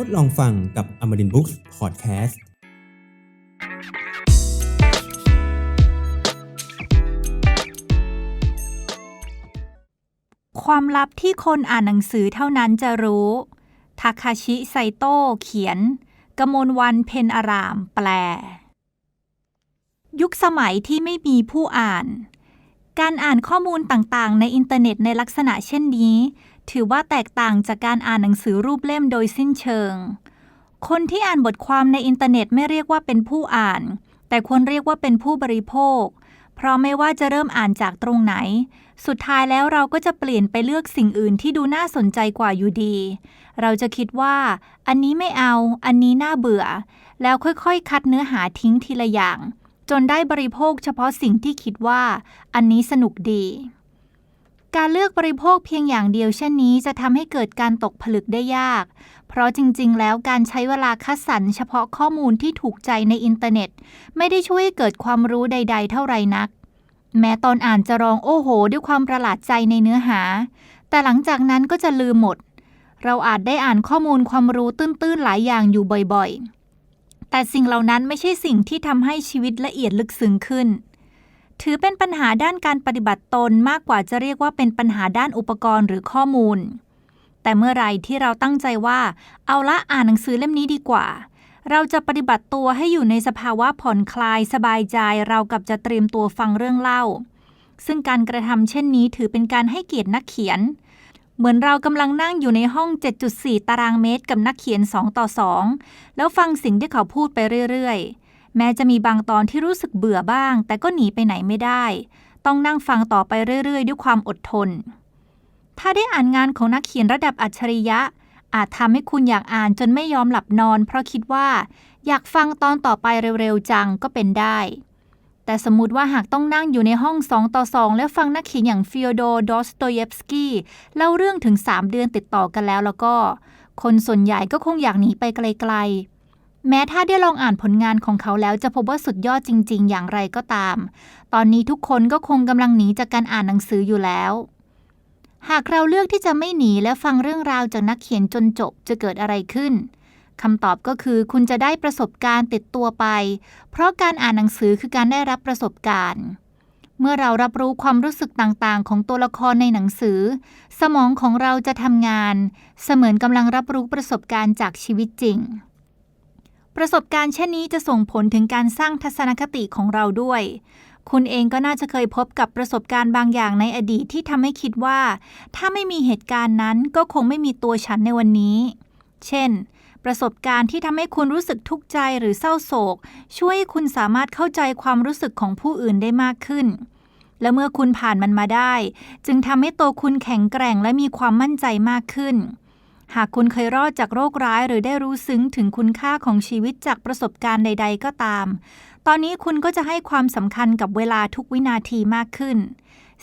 ทดลองฟังกับ Amarin Books Podcast ความลับที่คนอ่านหนังสือเท่านั้นจะรู้ ทาคาชิไซโตะเขียน กมลวันเพนอาราม แปล ยุคสมัยที่ไม่มีผู้อ่าน การอ่านข้อมูลต่างๆ ในอินเทอร์เน็ตในลักษณะเช่นนี้ ถือว่าแตกต่างจากการอ่านหนังสือรูปเล่มโดยสิ้นเชิง คนที่อ่านบทความในอินเทอร์เน็ตไม่เรียกว่าเป็นผู้อ่าน แต่ควรเรียกว่าเป็นผู้บริโภค เพราะไม่ว่าจะเริ่มอ่านจากตรงไหน สุดท้ายแล้วเราก็จะเปลี่ยนไปเลือกสิ่งอื่นที่ดูน่าสนใจกว่าอยู่ดี เราจะคิดว่า อันนี้ไม่เอา อันนี้น่าเบื่อ แล้วค่อยๆ คัดเนื้อหาทิ้งทีละอย่าง จนได้บริโภคเฉพาะสิ่งที่คิดว่า อันนี้สนุกดี การเลือกบริโภคเพียงอย่างเดียวเช่นนี้จะทำให้เกิดการตกผลึกได้ยาก เพราะจริง ๆ แล้วการใช้เวลาคัดสรรเฉพาะข้อมูลที่ถูกใจในอินเทอร์เน็ต ไม่ได้ช่วยเกิดความรู้ใด ๆ เท่าไรนัก แม้ตอนอ่านจะร้องโอ้โห ด้วยความประหลาดใจในเนื้อหา แต่หลังจากนั้นก็จะลืมหมด เราอาจได้อ่านข้อมูลความรู้ตื้นๆหลายอย่างอยู่บ่อยๆ แต่สิ่งเหล่านั้นไม่ใช่สิ่งที่ทำให้ชีวิตละเอียดลึกซึ้งขึ้น ถือเป็นปัญหาด้านการปฏิบัติตนมากกว่าจะเรียกว่าเป็นปัญหาด้านอุปกรณ์หรือข้อมูล แต่เมื่อไรที่เราตั้งใจว่า เอาละอ่านหนังสือเล่มนี้ดีกว่า เราจะปฏิบัติตัวให้อยู่ในสภาวะผ่อนคลายสบายใจเรากับจะเตรียมตัวฟังเรื่องเล่า ซึ่งการกระทำเช่นนี้ถือเป็นการให้เกียรตินักเขียน เหมือนเรากำลังนั่งอยู่ในห้อง 7.4 ตารางเมตร กับนักเขียน 2 ต่อ 2 แล้วฟังสิ่งที่เขาพูดไปเรื่อยๆ แม้จะมีบางตอนที่รู้สึกเบื่อบ้าง แต่ก็หนีไปไหนไม่ได้ ต้องนั่งฟังต่อไปเรื่อย ๆ ด้วยความอดทน ถ้าได้อ่านงานของนักเขียนระดับอัจฉริยะ อาจทำให้คุณอยากอ่านจนไม่ยอมหลับนอน เพราะคิดว่าอยากฟังตอนต่อไปเร็วๆจังก็เป็นได้ แต่สมมติว่าหากต้องนั่งอยู่ในห้องสองต่อสองและฟังนักเขียนอย่างฟิโอโดดอสโตเยฟสกี้เล่าเรื่องถึง 3 เดือนติดต่อกันแล้วแล้วก็ คนส่วนใหญ่ก็คงอยากหนีไปไกลๆ แม้ถ้าได้ลองอ่านผลงานของเขาแล้วจะพบว่าสุดยอดจริง ๆ อย่างไรก็ตาม ตอนนี้ทุกคนก็คงกำลังหนีจากการอ่านหนังสืออยู่แล้ว หากเราเลือกที่จะไม่หนีและฟังเรื่องราวจากนักเขียนจนจบจะเกิดอะไรขึ้นคำตอบก็คือคุณจะได้ประสบการณ์ติดตัวไป เพราะการอ่านหนังสือคือการได้รับประสบการณ์ เมื่อเรารับรู้ความรู้สึกต่างๆ ของตัวละครในหนังสือ สมองของเราจะทำงาน เสมือนกำลังรับรู้ประสบการณ์จากชีวิตจริง ประสบการณ์เช่นนี้จะส่งผลถึงการสร้างทัศนคติของเราด้วย คุณเองก็น่าจะเคยพบกับประสบการณ์บางอย่างในอดีตที่ทำให้คิดว่า ถ้าไม่มีเหตุการณ์นั้นก็คงไม่มีตัวฉันในวันนี้ เช่น ประสบการณ์ที่ทำให้คุณรู้สึกทุกข์ใจหรือเศร้าโศก ช่วยให้คุณสามารถเข้าใจความรู้สึกของผู้อื่นได้มากขึ้น และเมื่อคุณผ่านมันมาได้ จึงทำให้ตัวคุณแข็งแกร่งและมีความมั่นใจมากขึ้น หากคุณเคยรอดจากโรคร้ายหรือได้รู้ซึ้งถึงคุณค่าของชีวิตจากประสบการณ์ใด ๆ ก็ตาม ตอนนี้คุณก็จะให้ความสำคัญกับเวลาทุกวินาทีมากขึ้น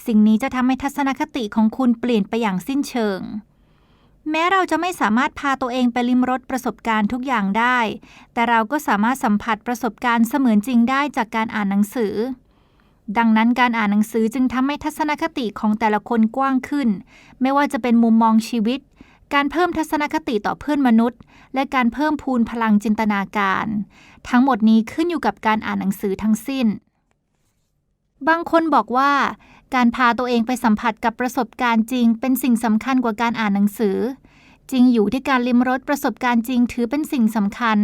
สิ่งนี้จะทำให้ทัศนคติของคุณเปลี่ยนไปอย่างสิ้นเชิง แม้เราจะไม่สามารถพาตัวเองไปลิมรสประสบการณ์ทุกอย่างได้ แต่เราก็สามารถสัมผัสประสบการณ์เสมือนจริงได้จากการอ่านหนังสือดังนั้นการอ่านหนังสือจึงทำให้ทัศนคติของแต่ละคนกว้างขึ้น ไม่ว่าจะเป็นมุมมองชีวิต การเพิ่มทัศนคติต่อเพื่อนมนุษย์ และการเพิ่มพูนพลังจินตนาการ ทั้งหมดนี้ขึ้นอยู่กับการอ่านหนังสือทั้งสิ้น บางคนบอกว่า การพาตัวเองไปสัมผัสกับประสบการณ์จริง เป็นสิ่งสำคัญกว่าการอ่านหนังสือ จริงอยู่ที่การลิมรสประสบการณ์จริงถือเป็นสิ่งสำคัญ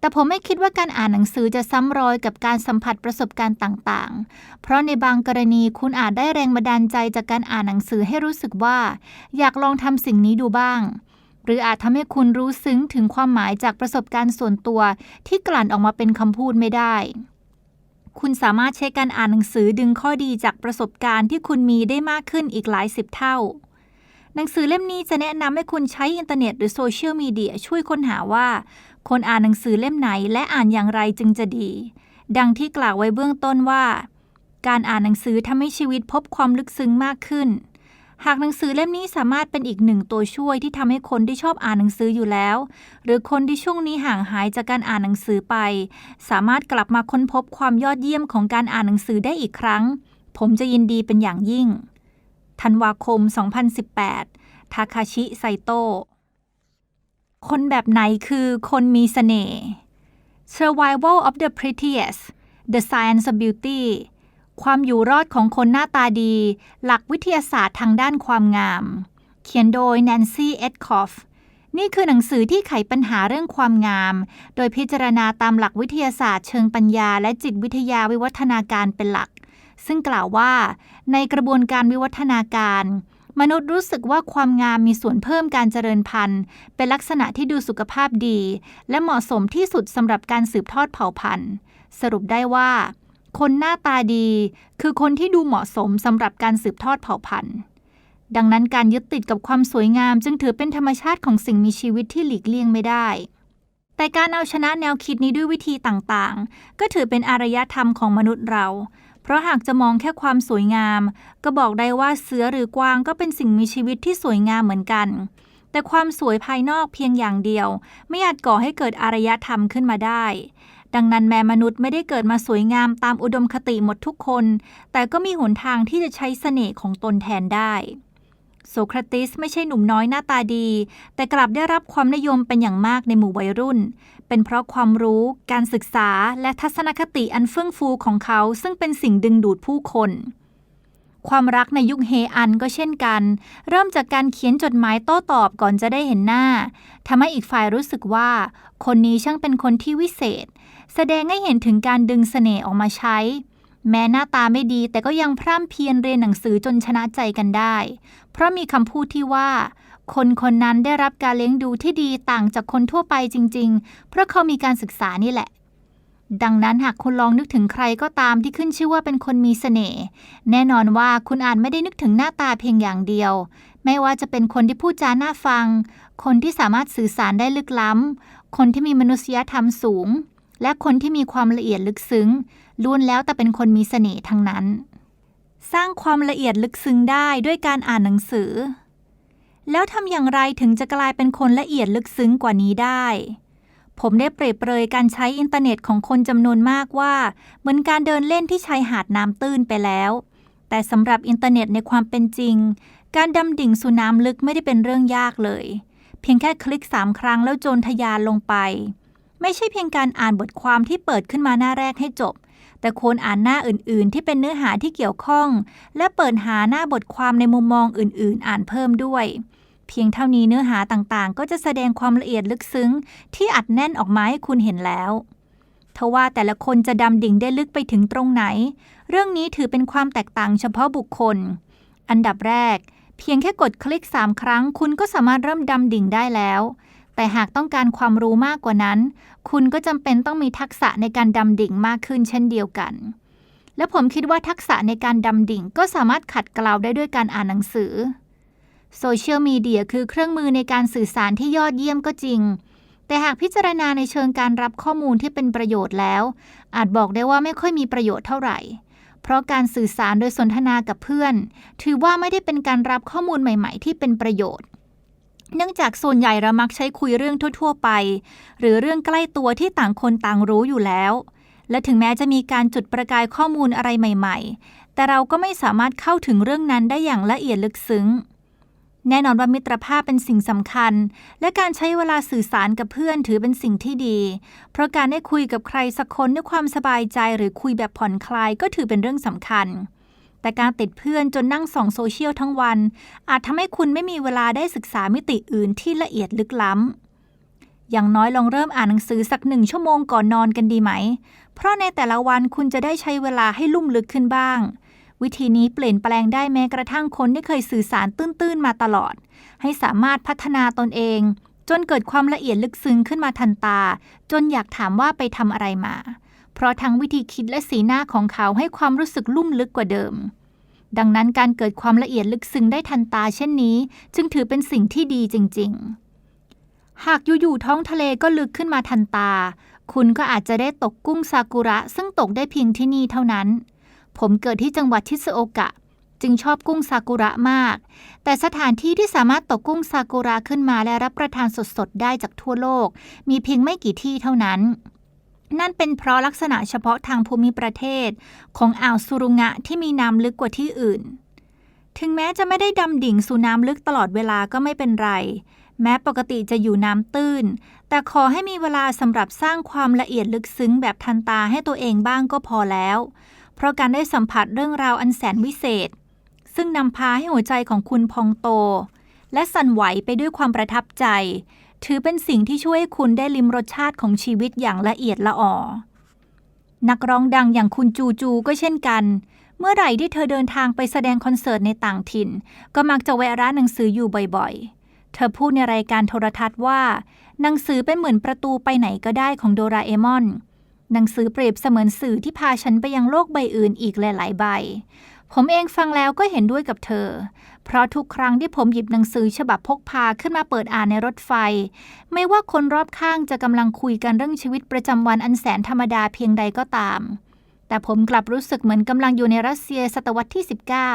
แต่ผมไม่คิดว่าการอ่านหนังสือจะซ้ำรอยกับการสัมผัสประสบการณ์ต่างๆ เพราะในบางกรณีคุณอาจได้แรงบันดาลใจจากการอ่านหนังสือให้รู้สึกว่า อยากลองทำสิ่งนี้ดูบ้าง หรืออาจทำให้คุณรู้ซึ้งถึงความหมายจากประสบการณ์ส่วนตัวที่กลั่นออกมาเป็นคำพูดไม่ได้คุณสามารถใช้การอ่านหนังสือดึงข้อดีจากประสบการณ์ที่คุณมีได้มากขึ้นอีกหลายสิบเท่า หนังสือเล่มนี้จะแนะนำให้คุณใช้อินเทอร์เน็ตหรือโซเชียลมีเดียช่วยค้นหาว่า คนอ่านหนังสือเล่มไหนและอ่านอย่างไรจึงจะดี ดังที่กล่าวไว้เบื้องต้นว่า การอ่านหนังสือทำให้ชีวิตพบความลึกซึ้งมากขึ้น หากหนังสือเล่มนี้สามารถเป็นอีกหนึ่งตัวช่วยที่ทำให้คนที่ชอบอ่านหนังสืออยู่แล้ว หรือคนที่ช่วงนี้ห่างหายจากการอ่านหนังสือไป สามารถกลับมาค้นพบความยอดเยี่ยมของการอ่านหนังสือได้อีกครั้ง ผมจะยินดีเป็นอย่างยิ่ง ธันวาคม 2018 ทาคาชิไซโตคนแบบไหนคือคนมีเสน่ห์ Survival of the prettiest The Science of Beauty ความอยู่รอดของคนหน้าตาดี หลักวิทยาศาสตร์ทางด้านความงาม เขียนโดย Nancy Edkoff นี่คือหนังสือที่ไขปัญหาเรื่องความงาม โดยพิจารณาตามหลักวิทยาศาสตร์เชิงปัญญาและจิตวิทยาวิวัฒนาการเป็นหลัก ซึ่งกล่าวว่า ในกระบวนการวิวัฒนาการ มนุษย์รู้สึกว่าความงามมีส่วนเพิ่มการเจริญพันธุ์ เป็นลักษณะที่ดูสุขภาพดี และเหมาะสมที่สุดสำหรับการสืบทอดเผ่าพันธุ์ สรุปได้ว่า คนหน้าตาดี คือคนที่ดูเหมาะสมสำหรับการสืบทอดเผ่าพันธุ์ดังนั้นการยึดติดกับความสวยงามจึงถือเป็นธรรมชาติของสิ่งมีชีวิตที่หลีกเลี่ยงไม่ได้ แต่การเอาชนะแนวคิดนี้ด้วยวิธีต่างๆ ก็ถือเป็นอารยธรรมของมนุษย์เรา เพราะหากจะมองแค่ความสวยงาม ก็บอกได้ว่าเสือหรือกวางก็เป็นสิ่งมีชีวิตที่สวยงามเหมือนกัน แต่ความสวยภายนอกเพียงอย่างเดียว ไม่อาจก่อให้เกิดอารยธรรมขึ้นมาได้ ดังนั้นแม้มนุษย์ไม่ได้เกิดมาสวยงามตามอุดมคติหมดทุกคน แต่ก็มีหนทางที่จะใช้เสน่ห์ของตนแทนได้ โสคราติสไม่ใช่หนุ่มน้อยหน้าตาดี แต่กลับได้รับความนิยมเป็นอย่างมากในหมู่วัยรุ่น เป็นเพราะความรู้ การศึกษา และทัศนคติอันเฟื่องฟูของเขา ซึ่งเป็นสิ่งดึงดูดผู้คน ความรักในยุคเฮอันก็เช่นกัน เริ่มจากการเขียนจดหมายโต้ตอบก่อนจะได้เห็นหน้าทำให้อีกฝ่ายรู้สึกว่า คนนี้ช่างเป็นคนที่วิเศษ แสดงให้เห็นถึงการดึงเสน่ห์ออกมาใช้แม้หน้าตาไม่ดีแต่ก็ยังพร่ำเพียรเรียนหนังสือจนชนะใจกันได้ เพราะมีคำพูดที่ว่า คนคนนั้นได้รับการเลี้ยงดูที่ดีต่างจากคนทั่วไปจริง ๆ เพราะเขามีการศึกษานี่แหละ ดังนั้นหากคุณลองนึกถึงใครก็ตามที่ขึ้นชื่อว่าเป็นคนมีเสน่ห์แน่นอนว่าคุณอาจไม่ได้นึกถึงหน้าตาเพียงอย่างเดียว ไม่ว่าจะเป็นคนที่พูดจาน่าฟัง คนที่สามารถสื่อสารได้ลึกล้ำ คนที่มีมนุษยธรรมสูง และคนที่มีความละเอียดลึกซึ้งล้วนแล้วแต่เป็นคนมีเสน่ห์ทั้งนั้น สร้างความละเอียดลึกซึ้งได้ด้วยการอ่านหนังสือ แล้วทำอย่างไรถึงจะกลายเป็นคนละเอียดลึกซึ้งกว่านี้ได้ ผมได้เปรียบเปรยการใช้อินเทอร์เน็ตของคนจำนวนมากว่า เหมือนการเดินเล่นที่ชายหาดน้ำตื้นไปแล้ว แต่สำหรับอินเทอร์เน็ตในความเป็นจริง การดำดิ่งสู่น้ำลึกไม่ได้เป็นเรื่องยากเลย เพียงแค่คลิกสามครั้งแล้วโจรทะยานลงไป ไม่ใช่เพียงการอ่านบทความที่เปิดขึ้นมาหน้าแรกให้จบ แต่ควรอ่านหน้าอื่นๆ ที่เป็นเนื้อหาที่เกี่ยวข้อง และเปิดหาหน้าบทความในมุมมองอื่นๆ อ่านเพิ่มด้วย เพียงเท่านี้เนื้อหาต่างๆ ก็จะแสดงความละเอียดลึกซึ้ง ที่อัดแน่นออกมาให้คุณเห็นแล้วทว่าแต่ละคนจะดำดิ่งได้ลึกไปถึงตรงไหน เรื่องนี้ถือเป็นความแตกต่างเฉพาะบุคคล อันดับแรก เพียงแค่กดคลิก 3 ครั้ง คุณก็สามารถเริ่มดำดิ่งได้แล้ว แต่หากต้องการความรู้มากกว่านั้น คุณก็จำเป็นต้องมีทักษะในการดำดิ่งมากขึ้นเช่นเดียวกัน และผมคิดว่าทักษะในการดำดิ่งก็สามารถขัดเกลาได้ด้วยการอ่านหนังสือโซเชียลมีเดียคือเครื่องมือในการสื่อสารที่ยอดเยี่ยมก็จริง แต่หากพิจารณาในเชิงการรับข้อมูลที่เป็นประโยชน์แล้ว อาจบอกได้ว่าไม่ค่อยมีประโยชน์เท่าไหร่ เพราะการสื่อสารโดยสนทนากับเพื่อน ถือว่าไม่ได้เป็นการรับข้อมูลใหม่ ๆ ที่เป็นประโยชน์ เนื่องจากส่วนใหญ่เรามักใช้คุยเรื่องทั่ว ๆ ไป หรือเรื่องใกล้ตัวที่ต่างคนต่างรู้อยู่แล้ว และถึงแม้จะมีการจุดประกายข้อมูลอะไรใหม่ ๆ แต่เราก็ไม่สามารถเข้าถึงเรื่องนั้นได้อย่างละเอียดลึกซึ้ง แน่นอนว่ามิตรภาพเป็นสิ่งสำคัญ และการใช้เวลาสื่อสารกับเพื่อนถือเป็นสิ่งที่ดี เพราะการได้คุยกับใครสักคนด้วยความสบายใจหรือคุยแบบผ่อนคลายก็ถือเป็นเรื่องสำคัญ แต่การติดเพื่อนจนนั่งส่องโซเชียลทั้งวัน อาจทำให้คุณไม่มีเวลาได้ศึกษามิติอื่นที่ละเอียดลึกล้ำ อย่างน้อยลองเริ่มอ่านหนังสือสักหนึ่งชั่วโมงก่อนนอนกันดีไหม เพราะในแต่ละวันคุณจะได้ใช้เวลาให้ลุ่มลึกขึ้นบ้าง วิธีนี้เปลี่ยนแปลงได้แม้กระทั่งคนที่เคยสื่อสารตื้นๆมาตลอด ให้สามารถพัฒนาตนเอง จนเกิดความละเอียดลึกซึ้งขึ้นมาทันตา จนอยากถามว่าไปทำอะไรมา เพราะทั้งวิธีคิดและสีหน้าของเขาให้ความรู้สึกลุ่มลึกกว่าเดิม ดังนั้นการเกิดความละเอียดลึกซึ้งได้ทันตาเช่นนี้ จึงถือเป็นสิ่งที่ดีจริง ๆ หากอยู่ๆท้องทะเลก็ลึกขึ้นมาทันตา คุณก็อาจจะได้ตกกุ้งซากุระ ซึ่งตกได้เพียงที่นี่เท่านั้น ผมเกิดที่จังหวัดทิซุโอกะจึงชอบกุ้งซากุระมาก แต่สถานที่ที่สามารถตกกุ้งซากุระขึ้นมาและรับประทานสดๆ ได้จากทั่วโลก มีเพียงไม่กี่ที่เท่านั้น นั่นเป็นเพราะลักษณะเฉพาะทางภูมิประเทศ ของอ่าวสุรุงะที่มีน้ำลึกกว่าที่อื่น ถึงแม้จะไม่ได้ดำดิ่งสู่น้ำลึกตลอดเวลาก็ไม่เป็นไร แม้ปกติจะอยู่น้ำตื้น แต่ขอให้มีเวลาสำหรับสร้างความละเอียดลึกซึ้งแบบทันตาให้ตัวเองบ้างก็พอแล้ว เพราะการได้สัมผัสเรื่องราวอันแสนวิเศษ ซึ่งนำพาให้หัวใจของคุณพองโต และสั่นไหวไปด้วยความประทับใจ ถือเป็นสิ่งที่ช่วยให้คุณได้ลิมรสชาติของชีวิตอย่างละเอียดละออนักร้องดังอย่างคุณจูจูก็เช่นกัน เมื่อไหร่ที่เธอเดินทางไปแสดงคอนเสิร์ตในต่างถิ่น ก็มักจะแวะร้านหนังสืออยู่บ่อยๆ เธอพูดในรายการโทรทัศน์ว่า หนังสือเป็นเหมือนประตูไปไหนก็ได้ของโดราเอมอน หนังสือเปรียบเสมือนสื่อที่พาฉันไปยังโลกใบอื่นอีกหลายๆ ใบ ผมเองฟังแล้วก็เห็นด้วยกับเธอ เพราะทุกครั้งที่ผมหยิบหนังสือฉบับพกพาขึ้นมาเปิดอ่านในรถไฟ ไม่ว่าคนรอบข้างจะกำลังคุยกันเรื่องชีวิตประจำวันอันแสนธรรมดาเพียงใดก็ตาม แต่ผมกลับรู้สึกเหมือนกำลังอยู่ในรัสเซียศตวรรษที่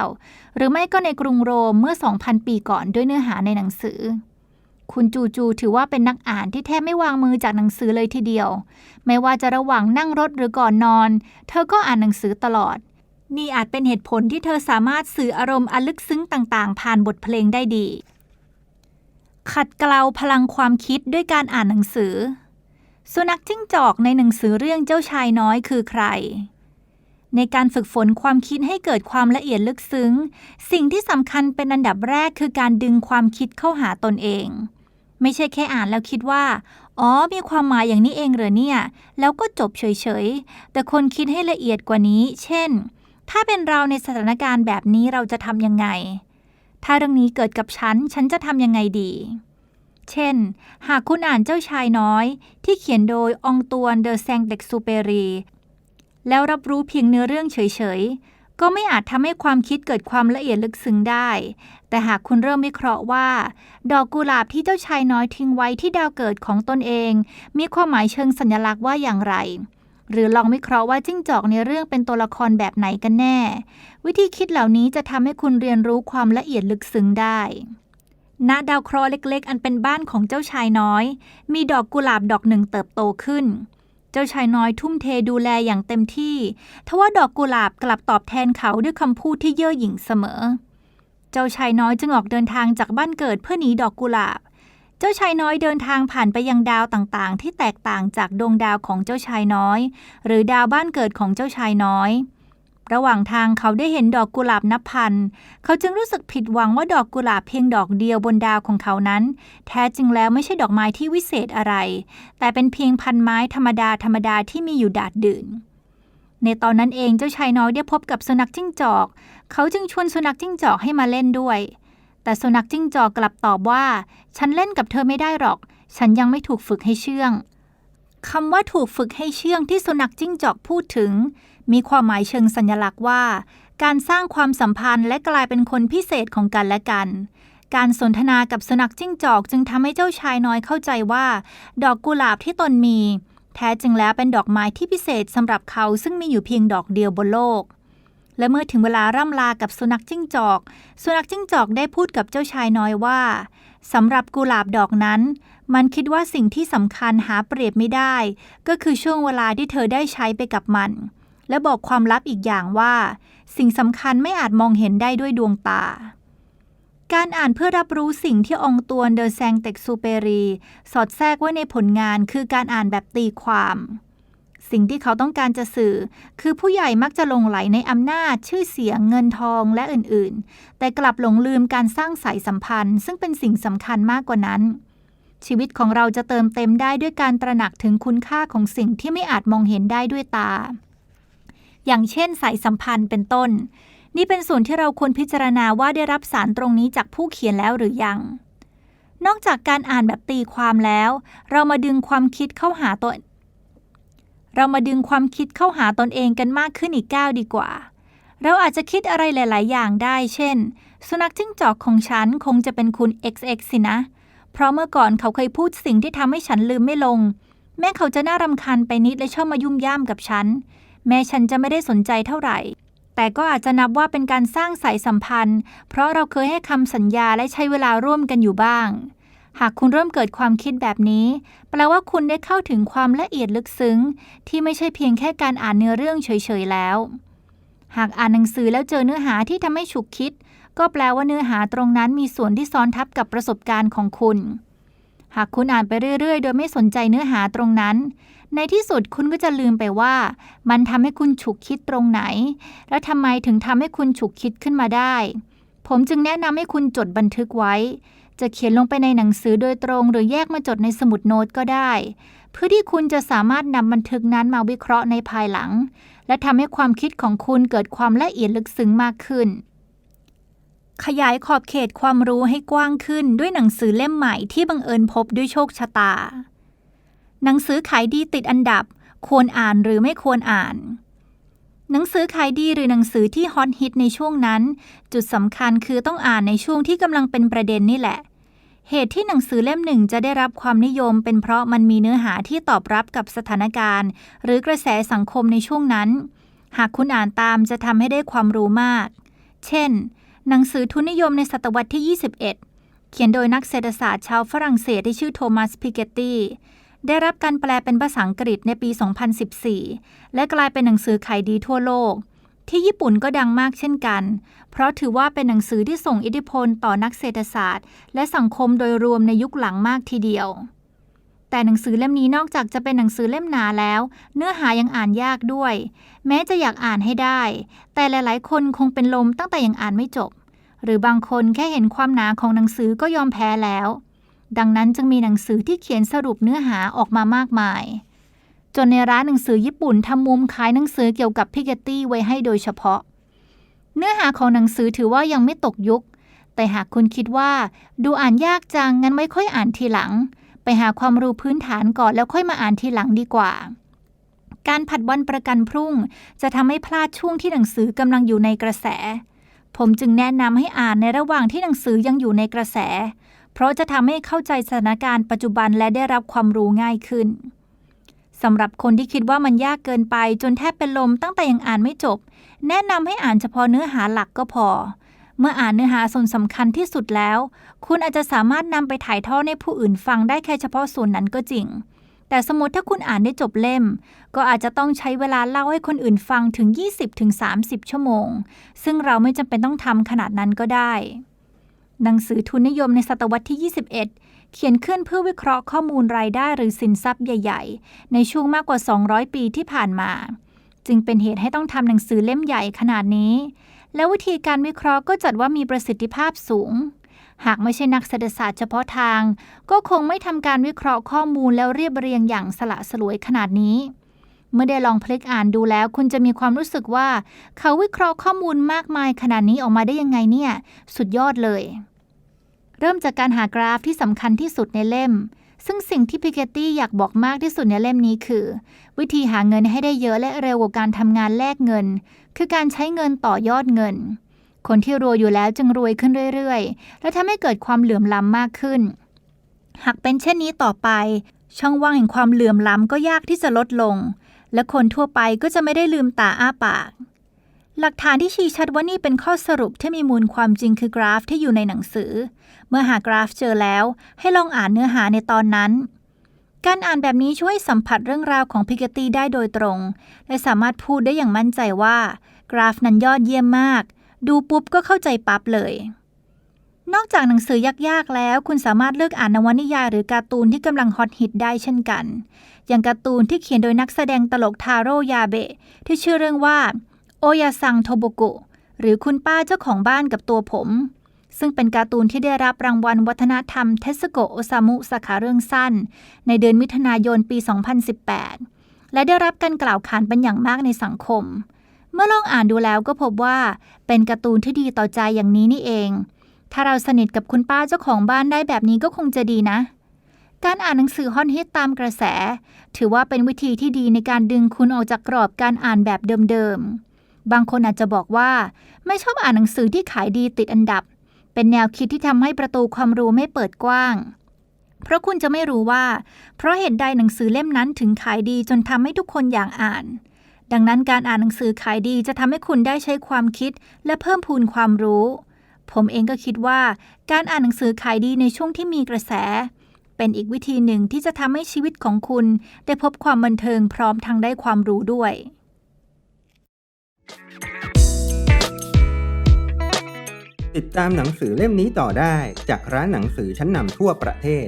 19 หรือไม่ก็ในกรุงโรมเมื่อ 2,000 ปีก่อนด้วยเนื้อหาในหนังสือ คุณจูจูถือว่าเป็นนักอ่านที่แทบไม่วางมือจากหนังสือเลยทีเดียว ไม่ว่าจะระหว่างนั่งรถหรือก่อนนอน เธอก็อ่านหนังสือตลอด นี่อาจเป็นเหตุผลที่เธอสามารถสื่ออารมณ์อันลึกซึ้งต่างๆ ผ่านบทเพลงได้ดี ขัดเกลาพลังความคิดด้วยการอ่านหนังสือ สุนัขจิ้งจอกในหนังสือเรื่องเจ้าชายน้อยคือใคร ในการฝึกฝนความคิดให้เกิดความละเอียดลึกซึ้ง สิ่งที่สำคัญเป็นอันดับแรกคือการดึงความคิดเข้าหาตนเอง ไม่ใช่แค่อ่านแล้วคิดว่าอ๋อ มีความหมายอย่างนี้เองเหรอเนี่ย แล้วก็จบเฉยๆ แต่คนคิดให้ละเอียดกว่านี้ เช่น ถ้าเป็นเราในสถานการณ์แบบนี้เราจะทำยังไง ถ้าเรื่องนี้เกิดกับฉัน ฉันจะทำยังไงดี เช่น หากคุณอ่านเจ้าชายน้อย ที่เขียนโดยองตวนเดอแซงเด็กซูเปรี แล้วรับรู้เพียงเนื้อเรื่องเฉยๆ ก็ไม่อาจทำให้ความคิดเกิดความละเอียดลึกซึ้งได้ แต่หากคุณเริ่มวิเคราะห์ว่า ดอกกุหลาบที่เจ้าชายน้อยทิ้งไว้ที่ดาวเกิดของตนเอง มีความหมายเชิงสัญลักษณ์ว่าอย่างไร หรือลองวิเคราะห์ว่าจิ้งจอกในเรื่องเป็นตัวละครแบบไหนกันแน่ วิธีคิดเหล่านี้จะทำให้คุณเรียนรู้ความละเอียดลึกซึ้งได้ณดาวเคราะห์เล็ก ๆ อันเป็นบ้านของเจ้าชายน้อย มีดอกกุหลาบดอกหนึ่งเติบโตขึ้น เจ้าชายน้อยทุ่มเทดูแลอย่างเต็มที่ทว่าดอกกุหลาบกลับตอบแทนเขาด้วยคำพูดที่เย่อหยิ่งเสมอ เจ้าชายน้อยจึงออกเดินทางจากบ้านเกิดเพื่อหนีดอกกุหลาบ จ้าชายน้อยเดินทางผ่านไปยังดาวต่างๆ ที่แตกต่างจากดวงดาวของเจ้าชายน้อย หรือดาวบ้านเกิดของเจ้าชายน้อย ระหว่างทางเขาได้เห็นดอกกุหลาบนับพัน เขาจึงรู้สึกผิดหวังว่าดอกกุหลาบเพียงดอกเดียวบนดาวของเขานั้น แท้จริงแล้วไม่ใช่ดอกไม้ที่วิเศษอะไร แต่เป็นเพียงพันไม้ธรรมดาธรรมดาที่มีอยู่ดาดดื่นในตอนนั้นเองเจ้าชายน้อยได้พบกับสุนัขจิ้งจอก เขาจึงชวนสุนัขจิ้งจอกให้มาเล่นด้วย แต่สุนัขจิ้งจอกกลับตอบว่า ฉันเล่นกับเธอไม่ได้หรอก ฉันยังไม่ถูกฝึกให้เชื่องคำว่าถูกฝึกให้เชื่องที่สุนัขจิ้งจอกพูดถึง มีความหมายเชิงสัญลักษณ์ว่า การสร้างความสัมพันธ์และกลายเป็นคนพิเศษของกันและกัน การสนทนากับสุนัขจิ้งจอกจึงทำให้เจ้าชายน้อยเข้าใจว่า ดอกกุหลาบที่ตนมี แท้จริงแล้วเป็นดอกไม้ที่พิเศษสำหรับเขาซึ่งมีอยู่เพียงดอกเดียวบนโลก และเมื่อถึงเวลาร่ำลากับสุนัขจิ้งจอก สุนัขจิ้งจอกได้พูดกับเจ้าชายน้อยว่าสำหรับกุหลาบดอกนั้น มันคิดว่าสิ่งที่สำคัญหาเปรียบไม่ได้ ก็คือช่วงเวลาที่เธอได้ใช้ไปกับมัน และบอกความลับอีกอย่างว่า สิ่งสำคัญไม่อาจมองเห็นได้ด้วยดวงตา การอ่านเพื่อรับรู้สิ่งที่องตวนเดอแซงเต็กซูเปรี สอดแทรกไว้ในผลงานคือการอ่านแบบตีความ สิ่งที่เขาต้องการจะสื่อ คือผู้ใหญ่มักจะหลงไหลในอำนาจ ชื่อเสียงเงินทองและอื่นๆ แต่กลับหลงลืมการสร้างสายสัมพันธ์ ซึ่งเป็นสิ่งสำคัญมากกว่านั้น ชีวิตของเราจะเติมเต็มได้ด้วยการตระหนักถึงคุณค่าของสิ่งที่ไม่อาจมองเห็นได้ด้วยตา อย่างเช่นสายสัมพันธ์เป็นต้น นี่เป็นส่วนที่เราควรพิจารณาว่าได้รับสารตรงนี้จากผู้เขียนแล้วหรือยังนอกจากการอ่านแบบตีความแล้ว เรามาดึงความคิดเข้าหาตัว เรามาดึงความคิดเข้าหาตนเองกันมากขึ้นอีกก้าวดีกว่า เราอาจจะคิดอะไรหลาย ๆ อย่างได้ เช่น สุนัขจิ้งจอกของฉันคงจะเป็นคุณ XX สินะ เพราะเมื่อก่อนเขาเคยพูดสิ่งที่ทำให้ฉันลืมไม่ลง แม่เขาจะน่ารำคาญไปนิดและชอบมายุ่มย่ามกับฉัน แม่ฉันจะไม่ได้สนใจเท่าไหร่ แต่ก็อาจจะนับว่าเป็นการสร้างสายสัมพันธ์ เพราะเราเคยให้คำสัญญาและใช้เวลาร่วมกันอยู่บ้าง หากคุณเริ่มเกิดความคิดแบบนี้ แปลว่าคุณได้เข้าถึงความละเอียดลึกซึ้ง ที่ไม่ใช่เพียงแค่การอ่านเนื้อเรื่องเฉยๆแล้ว หากอ่านหนังสือแล้วเจอเนื้อหาที่ทำให้ฉุกคิด ก็แปลว่าเนื้อหาตรงนั้นมีส่วนที่ซ้อนทับกับประสบการณ์ของคุณ หากคุณอ่านไปเรื่อย ๆ โดยไม่สนใจเนื้อหาตรงนั้น ในที่สุดคุณก็จะลืมไปว่า มันทำให้คุณฉุกคิดตรงไหน และทำไมถึงทำให้คุณฉุกคิดขึ้นมาได้ ผมจึงแนะนำให้คุณจดบันทึกไว้ จะเขียนลงไปในหนังสือโดยตรงหรือแยกมาจดในสมุดโน้ตก็ได้ เพื่อที่คุณจะสามารถนำบันทึกนั้นมาวิเคราะห์ในภายหลัง และทำให้ความคิดของคุณเกิดความละเอียดลึกซึ้งมากขึ้น ขยายขอบเขตความรู้ให้กว้างขึ้นด้วยหนังสือเล่มใหม่ที่บังเอิญพบด้วยโชคชะตา หนังสือขายดีติดอันดับ ควรอ่านหรือไม่ควรอ่าน หนังสือขายดีหรือหนังสือที่ฮอตฮิตในช่วงนั้น จุดสำคัญคือต้องอ่านในช่วงที่กำลังเป็นประเด็นนี่แหละ เหตุที่หนังสือเล่มหนึ่งจะได้รับความนิยม เป็นเพราะมันมีเนื้อหาที่ตอบรับกับสถานการณ์ หรือกระแสสังคมในช่วงนั้น หากคุณอ่านตามจะทำให้ได้ความรู้มาก เช่น หนังสือทุนนิยมในศตวรรษที่ 21 เขียนโดยนักเศรษฐศาสตร์ชาวฝรั่งเศสที่ชื่อโทมัสพิเกตตี้ ได้รับการแปลเป็นภาษาอังกฤษในปี 2014 และกลายเป็นหนังสือขายดีทั่วโลก ที่ญี่ปุ่นก็ดังมากเช่นกัน เพราะถือว่าเป็นหนังสือที่ส่งอิทธิพลต่อนักเศรษฐศาสตร์ และสังคมโดยรวมในยุคหลังมากทีเดียว แต่หนังสือเล่มนี้นอกจากจะเป็นหนังสือเล่มหนาแล้ว เนื้อหายังอ่านยากด้วย แม้จะอยากอ่านให้ได้ แต่หลาย ๆ คนคงเป็นลมตั้งแต่ยังอ่านไม่จบ หรือบางคนแค่เห็นความหนาของหนังสือก็ยอมแพ้แล้ว ดังนั้นจึงมีหนังสือที่เขียนสรุปเนื้อหาออกมามากมาย จนในร้านหนังสือญี่ปุ่นทำมุมขายหนังสือเกี่ยวกับพิกเกตตี้ไว้ให้โดยเฉพาะ เนื้อหาของหนังสือถือว่ายังไม่ตกยุค แต่หากคุณคิดว่า ดูอ่านยากจังงั้นไม่ค่อยอ่านทีหลัง ไปหาความรู้พื้นฐานก่อนแล้วค่อยมาอ่านทีหลังดีกว่า การผัดวันประกันพรุ่ง จะทำให้พลาดช่วงที่หนังสือกำลังอยู่ในกระแส ผมจึงแนะนำให้อ่านในระหว่างที่หนังสือยังอยู่ในกระแส เพราะจะทำให้เข้าใจสถานการณ์ปัจจุบันและได้รับความรู้ง่ายขึ้นสำหรับคนที่คิดว่ามันยากเกินไปจนแทบเป็นลมตั้งแต่ยังอ่านไม่จบ แนะนำให้อ่านเฉพาะเนื้อหาหลักก็พอ เมื่ออ่านเนื้อหาส่วนสำคัญที่สุดแล้ว คุณอาจจะสามารถนำไปถ่ายทอดให้ผู้อื่นฟังได้แค่เฉพาะส่วนนั้นก็จริง แต่สมมติถ้าคุณอ่านได้จบเล่ม ก็อาจจะต้องใช้เวลาเล่าให้คนอื่นฟังถึง 20-30 ชั่วโมง ซึ่งเราไม่จำเป็นต้องทำขนาดนั้นก็ได้ หนังสือทุนนิยมในศตวรรษที่ 21 เขียนขึ้นเพื่อวิเคราะห์ข้อมูลรายได้หรือสินทรัพย์ใหญ่ ๆ ในช่วงมากกว่า 200 ปีที่ผ่านมา จึงเป็นเหตุให้ต้องทำหนังสือเล่มใหญ่ขนาดนี้ และวิธีการวิเคราะห์ก็จัดว่ามีประสิทธิภาพสูง หากไม่ใช่นักเศรษฐศาสตร์เฉพาะทาง ก็คงไม่ทำการวิเคราะห์ข้อมูลแล้วเรียบเรียงอย่างสละสลวยขนาดนี้ เมื่อได้ลองพลิกอ่านดูแล้วคุณจะมีความรู้สึกว่า เขาวิเคราะห์ข้อมูลมากมายขนาดนี้ออกมาได้ยังไงเนี่ย สุดยอดเลย เริ่มจากการหากราฟที่สำคัญที่สุดในเล่ม ซึ่งสิ่งที่พิเกตตี้อยากบอกมากที่สุดในเล่มนี้คือ วิธีหาเงินให้ได้เยอะและเร็วกว่าการทำงานแลกเงิน คือการใช้เงินต่อยอดเงิน คนที่รวยอยู่แล้วจึงรวยขึ้นเรื่อยๆ และทำให้เกิดความเหลื่อมล้ำมากขึ้น หากเป็นเช่นนี้ต่อไป ช่องว่างแห่งความเหลื่อมล้ำก็ยากที่จะลดลง และคนทั่วไปก็จะไม่ได้ลืมตาอ้าปาก หลักฐานที่ชี้ชัดว่านี่เป็นข้อสรุปที่มีมูลความจริงคือกราฟที่อยู่ในหนังสือ เมื่อหากราฟเจอแล้ว ให้ลองอ่านเนื้อหาในตอนนั้นการอ่านแบบนี้ช่วยสัมผัสเรื่องราวของพิกตีได้โดยตรง และสามารถพูดได้อย่างมั่นใจว่า กราฟนั้นยอดเยี่ยมมาก ดูปุ๊บก็เข้าใจปั๊บเลย นอกจากหนังสือยากๆแล้ว คุณสามารถเลือกอ่านนวนิยายหรือการ์ตูนที่กำลังฮอตฮิตได้เช่นกัน อย่างการ์ตูนที่เขียนโดยนักแสดงตลกทาโร่ยาเบะที่ชื่อเรื่องว่าโอยาซังโทโบกะหรือคุณป้าเจ้าของบ้านกับตัวผม ซึ่งเป็นการ์ตูนที่ได้รับรางวัลวัฒนธรรมเทสโกโอซามุสาขาเรื่องสั้น ในเดือนมิถุนายนปี 2018 และได้รับการกล่าวขานเป็นอย่างมากในสังคม เมื่อลองอ่านดูแล้วก็พบว่า เป็นการ์ตูนที่ดีต่อใจอย่างนี้นี่เอง ถ้าเราสนิทกับคุณป้าเจ้าของบ้านได้แบบนี้ก็คงจะดีนะ การอ่านหนังสือฮอตฮิตตามกระแส ถือว่าเป็นวิธีที่ดีในการดึงคุณออกจากกรอบการอ่านแบบเดิมๆ บางคนอาจจะบอกว่า ไม่ชอบอ่านหนังสือที่ขายดีติดอันดับ เป็นแนวคิดที่ทำให้ประตูความรู้ไม่เปิดกว้าง เพราะคุณจะไม่รู้ว่า เพราะเหตุใดหนังสือเล่มนั้นถึงขายดีจนทำให้ทุกคนอยากอ่าน ดังนั้นการอ่านหนังสือขายดีจะทำให้คุณได้ใช้ความคิด และเพิ่มพูนความรู้ ผมเองก็คิดว่า การอ่านหนังสือขายดีในช่วงที่มีกระแส เป็นอีกวิธีหนึ่งที่จะทำให้ชีวิตของคุณ ได้พบความบันเทิงพร้อมทั้งได้ความรู้ด้วย ติดตามหนังสือเล่มนี้ต่อได้จากร้านหนังสือชั้นนำทั่วประเทศ